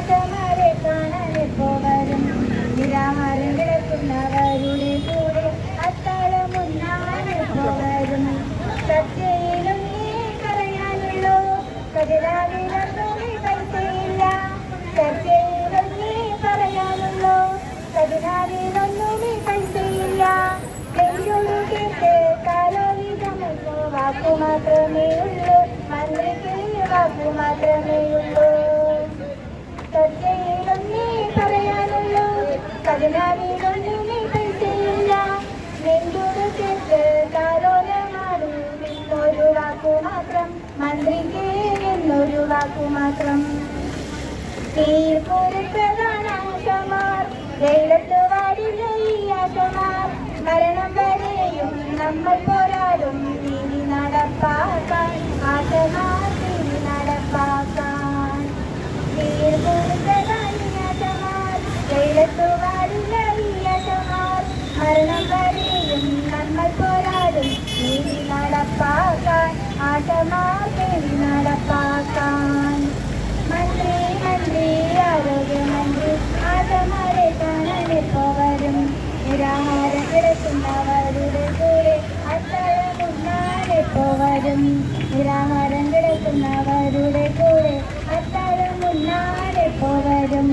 കാറ്റമാരെ കാണാനെപ്പോ വരും നിരാമാരൻ കിടക്കുന്നവരുടെ കൂടെ അത്താഴമുന്നാണെപ്പോ വരും നീ പറയാനുള്ളൂ കതിരാവിലും പൈസയില്ല സത്യയിലും നീ പറയാനുള്ളൂ കതിരാവിലൊന്നും പൈസയില്ല നെഞ്ചൊഴുകിട്ട് കാലോവിധമെന്നോ വാക്കുമാത്രമേ എന്നൊരു വാക്കു മാത്രം. തീർപ്പുരത്തതാണാശമാർ ആശമാർ മരണം വരെയും നമ്മൾ അത്താഴമുണ്ണാനിപ്പോ വരും. നിരാഹാരം കിടക്കുന്നവരുടെ കൂടെ അത്താഴമുണ്ണാനിപ്പോ വരും